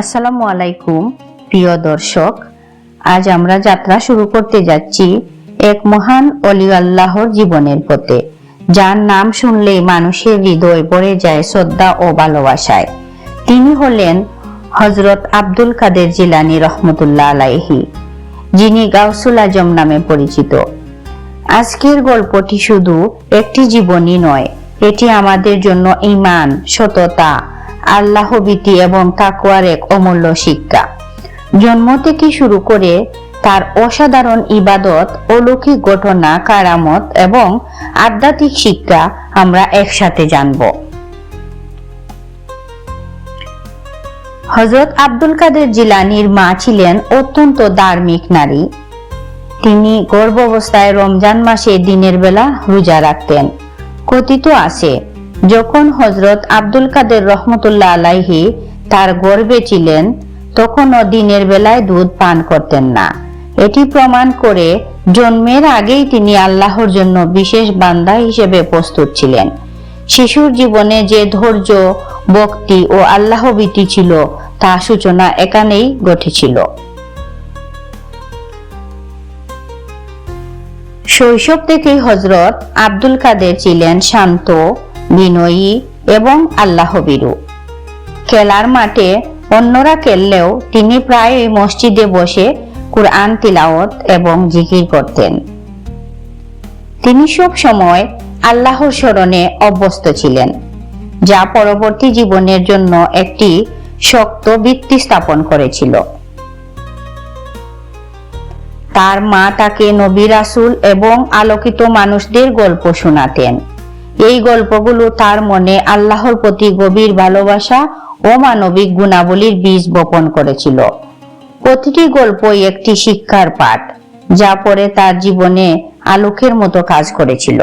আসসালামু আলাইকুম, প্রিয় দর্শক। আজ আমরা যাত্রা শুরু করতে যাচ্ছি এক মহান অলি আল্লাহর জীবনের পথে। যার নাম শুনলেই মানুষের হৃদয় ভরে যায় শ্রদ্ধা ও ভালোবাসায়। তিনি হলেন হজরত আব্দুল কাদের জিলানি রহমতুল্লাহ আলাইহি, যিনি গাউসুল আজম নামে পরিচিত। আজকের গল্পটি শুধু একটি জীবনী নয়, এটি আমাদের জন্য ইমান সততা আল্লাহ ভীতি এবং তাকুয়ার এক অমূল্য শিক্ষা। জন্ম থেকে শুরু করে তার অসাধারণ ইবাদত, অলৌকিক ঘটনা, কারামত এবং আধ্যাত্মিক শিক্ষা আমরা একসাথে জানব। হজরত আব্দুল কাদের জিলানির মা ছিলেন অত্যন্ত ধার্মিক নারী। তিনি গর্ভাবস্থায় রমজান মাসে দিনের বেলা রোজা রাখতেন। কথিত আছে যখন হজরত আব্দুল কাদের রহমতুল্লাহ আলাইহি তার গর্বে ছিলেন, তখনও দিনের বেলায় দুধ পান করতেন না। এটি প্রমাণ করে জন্মের আগেই তিনি আল্লাহর জন্য বিশেষ বান্দা হিসেবে প্রস্তুত ছিলেন। শিশুর জীবনে যে ধৈর্য, ভক্তি ও আল্লাহ ভীতি ছিল, তা সূচনা এখানেই ঘটেছিল। শৈশব থেকেই হজরত আব্দুল কাদের ছিলেন শান্ত বিনয়ী এবং আল্লাহবিরু। খেলার মাঠে অন্যরা খেললেও তিনি প্রায়ই মসজিদে বসে কুরআন তিলাওয়াত এবং জিকির করতেন। তিনি সব সময় আল্লাহর স্মরণে অভ্যস্ত ছিলেন, যা পরবর্তী জীবনের জন্য একটি শক্ত ভিত্তি স্থাপন করেছিল। তার মা তাকে নবী রাসুল এবং আলোকিত মানুষদের গল্প শোনাতেন। এই গল্পগুলো তার মনে আল্লাহর প্রতি গভীর ভালোবাসা ও মানবিক গুণাবলীর বীজ বপন করেছিল। প্রতিটি গল্পই একটি শিক্ষার পাঠ, যা পরে তার জীবনে আলোকের মতো কাজ করেছিল।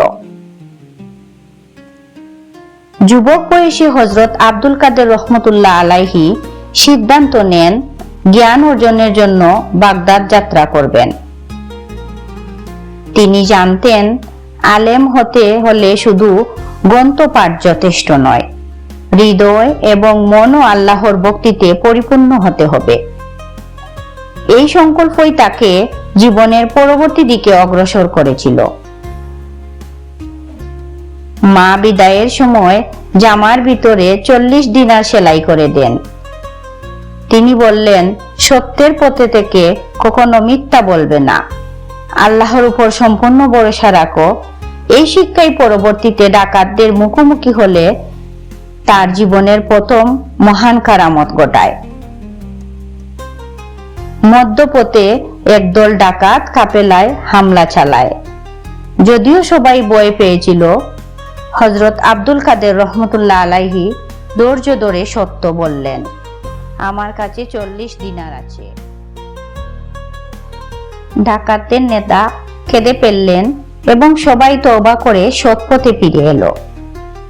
যুবক বয়সী হজরত আব্দুল কাদের রহমতুল্লাহ আলাইহি সিদ্ধান্ত নেন, জ্ঞান অর্জনের জন্য বাগদাদ যাত্রা করবেন। তিনি জানতেন আলেম হতে হলে শুধু গ্রন্থপাঠ যথেষ্ট নয়। হৃদয় এবং মন ও আল্লাহর ভক্তিতে পরিপূর্ণ হতে হবে। এই সংকল্পই তাকে জীবনের পরবর্তী দিকে অগ্রসর করেছিল। মা বিদায়ের সময় জামার ভিতরে চল্লিশ দিনার সেলাই করে দেন। তিনি বললেন, সত্যের পথে থেকে কখনো মিথ্যা বলবে না। আল্লাহর উপর সম্পূর্ণ ভরসা রাখো এই শিক্ষাই পরবর্তীতে ডাকাতদের মুখোমুখি হলে তার জীবনের প্রথম মহান কারামত ঘটায়। মধ্যপথে একদল ডাকাত কাপেলায় হামলা চালায়। যদিও সবাই ভয় পেয়েছিল হজরত আব্দুল কাদের রহমতুল্লাহ আলাইহি ধৈর্য ধরে সত্য বললেন, আমার কাছে চল্লিশ দিনার আছে। ডাকাতদের নেতা খেদে ফেললেন এবং সবাই তওবা করে সৎপথে ফিরে এলো।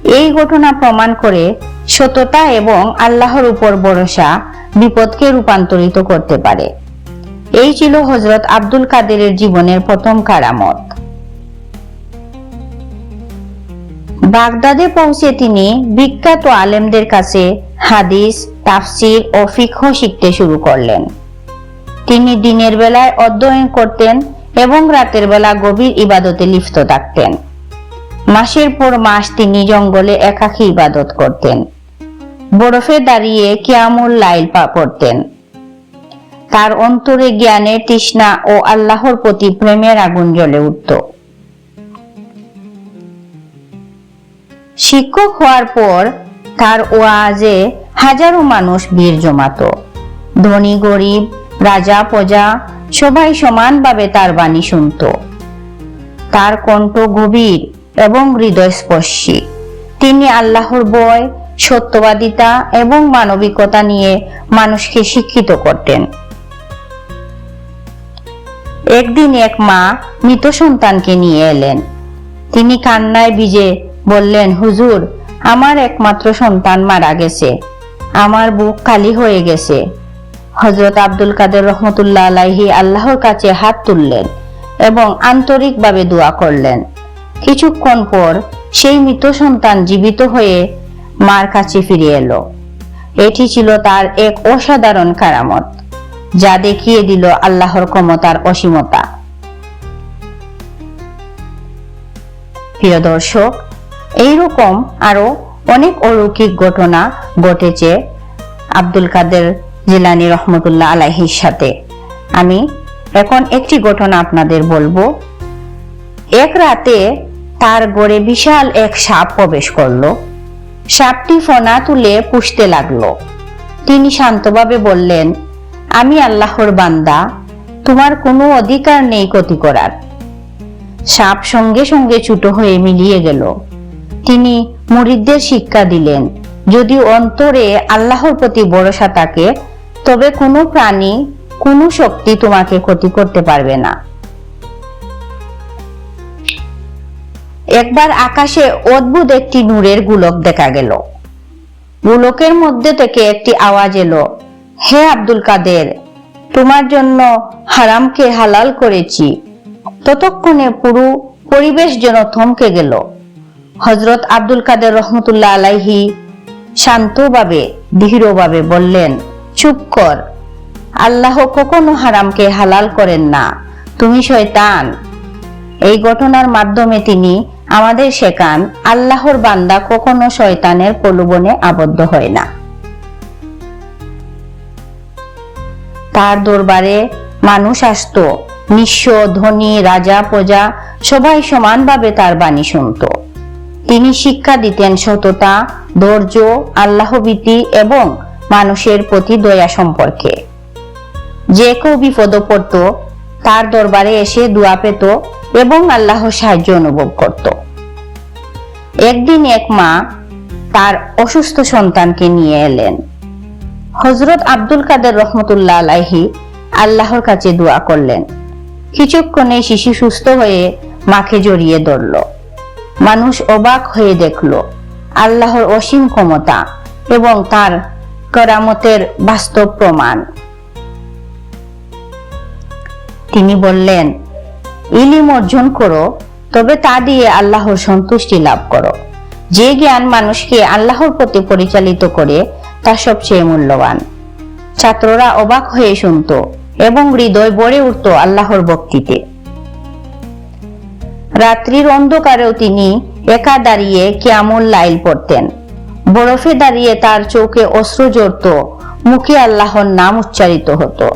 এই ঘটনা প্রমাণ করে সততা এবং আল্লাহর উপর ভরসা বিপদকে রূপান্তরিত করতে পারে। এই ছিল হজরত আব্দুল কাদেরের জীবনের প্রথম কারামত। বাগদাদে পৌঁছে তিনি বিখ্যাত আলেমদের কাছে হাদিস, তাফসির ও ফিকহ শিখতে শুরু করলেন। তিনি দিনের বেলায় অধ্যয়ন করতেন এবং রাতের বেলা গভীর ইবাদতে লিপ্ত থাকতেন। মাসের পর মাস তিনি জঙ্গলে একাকী ইবাদত করতেন। বরফে দাঁড়িয়ে কিয়ামুল লাইল পা পড়তেন। তার অন্তরে জ্ঞানের তৃষ্ণা ও আল্লাহর প্রতি প্রেমের আগুন জ্বলে উঠত। শিক্ষক হওয়ার পর তার ওয়াজে হাজারো মানুষ ভিড় জমাতো। ধনী, গরিব, রাজা, প্রজা সবাই সমানভাবে তার বাণী শুনত। তার কণ্ঠ গভীর এবং হৃদয়স্পর্শী। তিনি আল্লাহর বয়, সত্যবাদিতা এবং মানবিকতা নিয়ে মানুষকে শিক্ষিত করতেন। একদিন এক মা মৃত সন্তানকে নিয়ে এলেন। তিনি কান্নায় ভিজে বললেন, হুজুর, আমার একমাত্র সন্তান মারা গেছে। আমার বুক খালি হয়ে গেছে। হজরত আব্দুল কাদের রহমতুল্লাহ আলাইহি আল্লাহর কাছে হাত তুললেন এবং আন্তরিকভাবে দোয়া করলেন। কিছুক্ষণ পর সেই মৃত সন্তান জীবিত হয়ে মার কাছে ফিরে এলো। এটি ছিল তার এক অসাধারণ কারামত, যা দেখিয়ে দিল আল্লাহর ক্ষমতার অসীমতা। প্রিয় দর্শক, এইরকম আরও অনেক অলৌকিক ঘটনা ঘটেছে আব্দুল কাদের জিলানি রহমতুল্লাহ আলাহির সাথে। আমি এখন একটি ঘটনা আপনাদের বলব। এক রাতে তার গড়ে বিশাল এক সাপ প্রবেশ করল। সাপটি ফনা তুলে পুষতে লাগল। তিনি শান্তভাবে বললেন, আমি আল্লাহর বান্দা, তোমার কোনো অধিকার নেই ক্ষতি করার। সাপ সঙ্গে সঙ্গে ছুটো হয়ে মিলিয়ে গেল। তিনি মুরিদদের শিক্ষা দিলেন, যদি অন্তরে আল্লাহর প্রতি ভরসা থাকে তবে কোনো প্রাণী, কোনো শক্তি তোমাকে ক্ষতি করতে পারবে না। একবার আকাশে অদ্ভুত একটি নূরের গোলক দেখা গেল। গোলকের মধ্যে থেকে একটি আওয়াজ এলো, হে আব্দুল কাদের, তোমার জন্য হারামকে হালাল করেছি। ততক্ষণে পুরো পরিবেশ যেন থমকে গেল। হজরত আব্দুল কাদের রহমতুল্লাহ আলাইহি শান্তভাবে দৃঢ়ভাবে বললেন চুপ কর। আল্লাহ কখনো হারামকে হালাল করেন না। তুমি শয়তান। এই ঘটনার মাধ্যমে তিনি আমাদের শেখান, আল্লাহর বান্দা কখনো শয়তানের প্রলোভনে আবদ্ধ হয় না। তার দরবারে মানুষ আসত। নিঃস্ব, ধনী, রাজা, প্রজা, সবাই সমানভাবে তার বাণী শুনত। তিনি শিক্ষা দিতেন সততা, ধৈর্য, আল্লাহভীতি এবং মানুষের প্রতি দয়া সম্পর্কে। যে কেউ বিপদ পড়ত, তার দরবারে এসে দোয়া পেত এবং আল্লাহর সাহায্য অনুভব করত। একদিন এক মা তার অসুস্থ সন্তানকে নিয়ে এলেন। হজরত আব্দুল কাদের রহমতুল্লাহ আলাহি আল্লাহর কাছে দোয়া করলেন। কিছুক্ষণে শিশু সুস্থ হয়ে মাকে জড়িয়ে ধরল। মানুষ অবাক হয়ে দেখল, আল্লাহর অসীম ক্ষমতা এবং তার করামতের বাস্তব প্রমাণ। তিনি বললেন, ইলিম অর্জন করো, তবে তা দিয়ে আল্লাহর সন্তুষ্টি লাভ করো। যে জ্ঞান মানুষকে আল্লাহর প্রতি পরিচালিত করে, তা সবচেয়ে মূল্যবান। ছাত্ররা অবাক হয়ে শুনত এবং হৃদয় ভরে উঠত আল্লাহর ভক্তিতে। রাত্রির অন্ধকারেও তিনি একা দাঁড়িয়ে কেমন লাইল পড়তেন। বরফে দাঁড়িয়ে তার চোখে অশ্রু জড়ত মুখে আল্লাহর নাম উচ্চারিত হতো।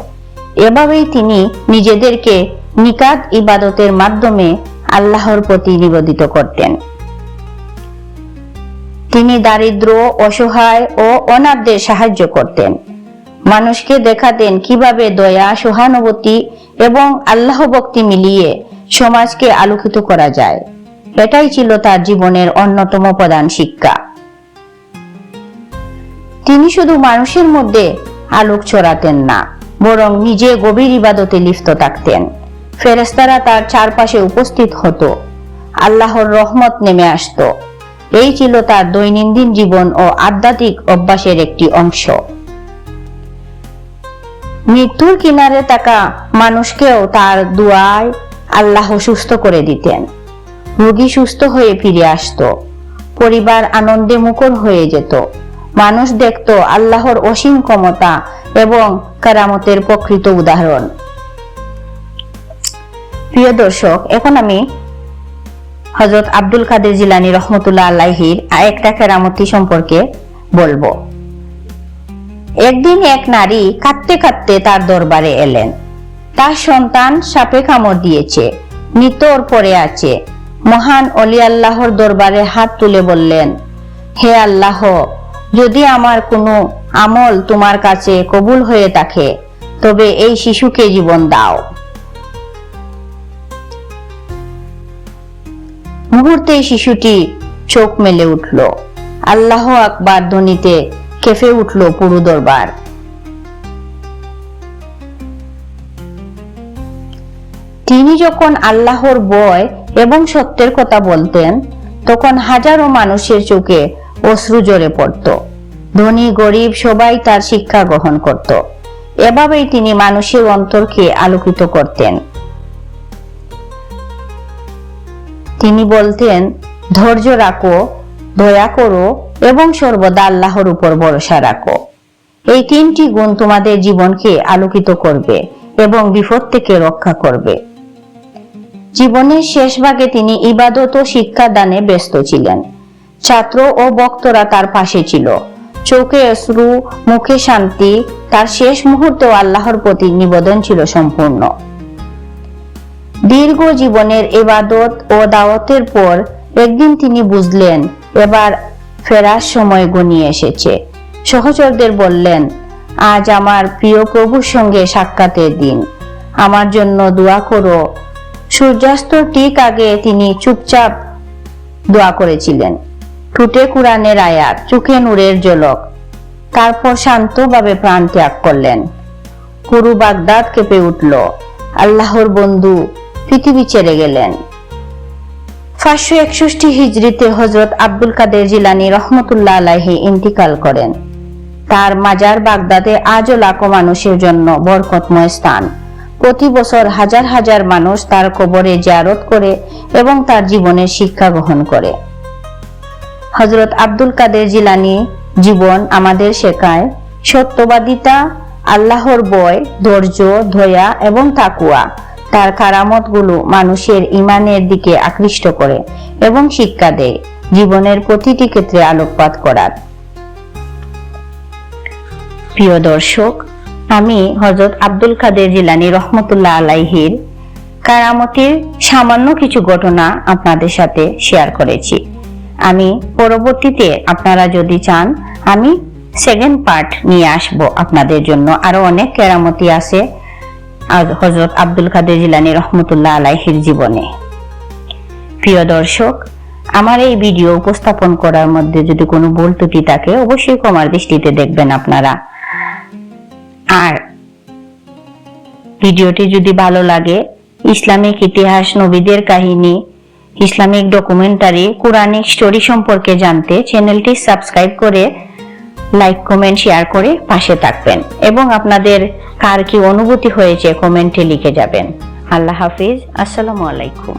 এভাবেই তিনি নিজেদেরকে নিকাত ইবাদতের মাধ্যমে আল্লাহর প্রতি নিবেদিত করতেন। তিনি দারিদ্র, অসহায় ও অনাথদের সাহায্য করতেন। মানুষকে দেখাতেন কীভাবে দয়া, সহানুভূতি এবং আল্লাহ ভক্তি মিলিয়ে সমাজকে আলোকিত করা যায়। এটাই ছিল তার জীবনের অন্যতম প্রধান শিক্ষা। তিনি শুধু মানুষের মধ্যে আলোক ছড়াতেন না, বরং নিজে গভীর ইবাদতে লিপ্ত থাকতেন। ফেরেস্তারা তার চারপাশে উপস্থিত হতো। আল্লাহর রহমত নেমে আসত। এই ছিল তার দৈনন্দিন জীবন ও আধ্যাত্মিক অভ্যাসের একটি অংশ। মৃত্যুর কিনারে থাকা মানুষকেও তার দুয়ায় আল্লাহ সুস্থ করে দিতেন। রোগী সুস্থ হয়ে ফিরে আসত। পরিবার আনন্দে মুখর হয়ে যেত। মানুষ দেখত আল্লাহর অসীম ক্ষমতা এবং কারামতের প্রকৃত উদাহরণ। প্রিয় দর্শক, এখন আমি হজরত আব্দুল কাদের জিলানি রহমতুল্লাহ আল্লাহির একটা কেরামতি সম্পর্কে বলব। একদিন এক নারী কাঁদতে কাঁদতে তার দরবারে এলেন। তার সন্তান সাপে কামড় দিয়েছে মৃতর পরে আছে। মহান অলি আল্লাহর দরবারে হাত তুলে বললেন, হে আল্লাহ যদি আমার কোনো আমল তোমার কাছে কবুল হয়ে থাকে, তবে এই শিশুকে জীবন দাও। মুহূর্তে শিশুটি চোখ মেলে উঠল। আল্লাহ আকবার ধ্বনিতে কেঁপে উঠল পুরো দরবার। তিনি যখন আল্লাহর বয় এবং সত্যের কথা বলতেন, তখন হাজারো মানুষের চোখে অশ্রু জোরে পড়ত। ধনী, গরিব সবাই তার শিক্ষা গ্রহণ করত। এভাবেই তিনি মানুষের অন্তরকে আলোকিত করতেন। তিনি বলতেন, ধৈর্য রাখো, দয়া করো এবং সর্বদা আল্লাহর উপর ভরসা রাখো। এই তিনটি গুণ তোমাদের জীবনকে আলোকিত করবে এবং বিপদ থেকে রক্ষা করবে। জীবনের শেষ ভাগে তিনি ইবাদত ও শিক্ষাদানে ব্যস্ত ছিলেন। ছাত্র ও বক্তরা তার পাশে ছিল। চোখে অশ্রু, মুখে শান্তি, তার শেষ মুহূর্তেও আল্লাহর প্রতি নিবেদন ছিল সম্পূর্ণ। দীর্ঘ জীবনের ইবাদত ও দাওয়াতের পর একদিন তিনি বুঝলেন, এবার ফেরার সময় গনিয়ে এসেছে। সহচরদের বললেন, আজ আমার প্রিয় প্রভুর সঙ্গে সাক্ষাতের দিন। আমার জন্য দোয়া করো। সূর্যাস্ত ঠিক আগে তিনি চুপচাপ দোয়া করেছিলেন। ঠুটে কোরআনের আয়াত, চোখে নূরের জলক তারপর শান্তভাবে প্রাণ ত্যাগ করলেন। কুরু বাগদাদ কেঁপে উঠল। আল্লাহর বন্ধু পৃথিবী ছেড়ে গেলেন। পাঁচশো একষষ্টি হিজড়িতে হজরত আব্দুল কাদের জিলানি রহমতুল্লাহ আলাহি ইন্তিকাল করেন। তার মাজার বাগদাদে আজও লাখো মানুষের জন্য বরকতময় স্থান। প্রতি বছর হাজার হাজার মানুষ তার কবরে জিয়ারত করে এবং তার জীবনের শিক্ষা গ্রহণ করে। হজরত আব্দুল কাদের জিলানি জীবন আমাদের শেখায়। সত্যবাদিতা, আল্লাহর বয়, ধৈর্য ধয়া এবং তাকুয়া। তার কারামতগুলো মানুষের ইমানের দিকে আকৃষ্ট করে এবং শিক্ষা দেয় জীবনের প্রতিটি ক্ষেত্রে আলোকপাত করার। প্রিয় দর্শক, আমি হজরত আব্দুল কাদের জিলানি রহমতুল্লাহ আলাইহির কারামতির সামান্য কিছু ঘটনা আপনাদের সাথে শেয়ার করেছি। আমি পরবর্তীতে আপনারা যদি চান, আমি সেকেন্ড পার্ট নিয়ে আসব আপনাদের জন্য। আরও অনেক কেরামতি আছে হজরত আব্দুল কাদের জিলানি রহমতুল্লাহ আলাইহির জীবনে। প্রিয় দর্শক, আমার এই ভিডিও উপস্থাপন করার মধ্যে যদি কোনো ভুল ত্রুটি থাকে, অবশ্যই কমার দৃষ্টিতে দেখবেন আপনারা। আর ভিডিওটি যদি ভালো লাগে, ইসলামিক ইতিহাস নবীদের কাহিনী ইসলামিক ডকুমেন্টারি কোরআনিক স্টোরি সম্পর্কে জানতে চ্যানেলটি সাবস্ক্রাইব করে লাইক কমেন্ট শেয়ার করে পাশে থাকবেন। এবং আপনাদের কার কি অনুভূতি হয়েছে কমেন্টে লিখে যাবেন। আল্লাহ হাফিজ, আসসালামু আলাইকুম।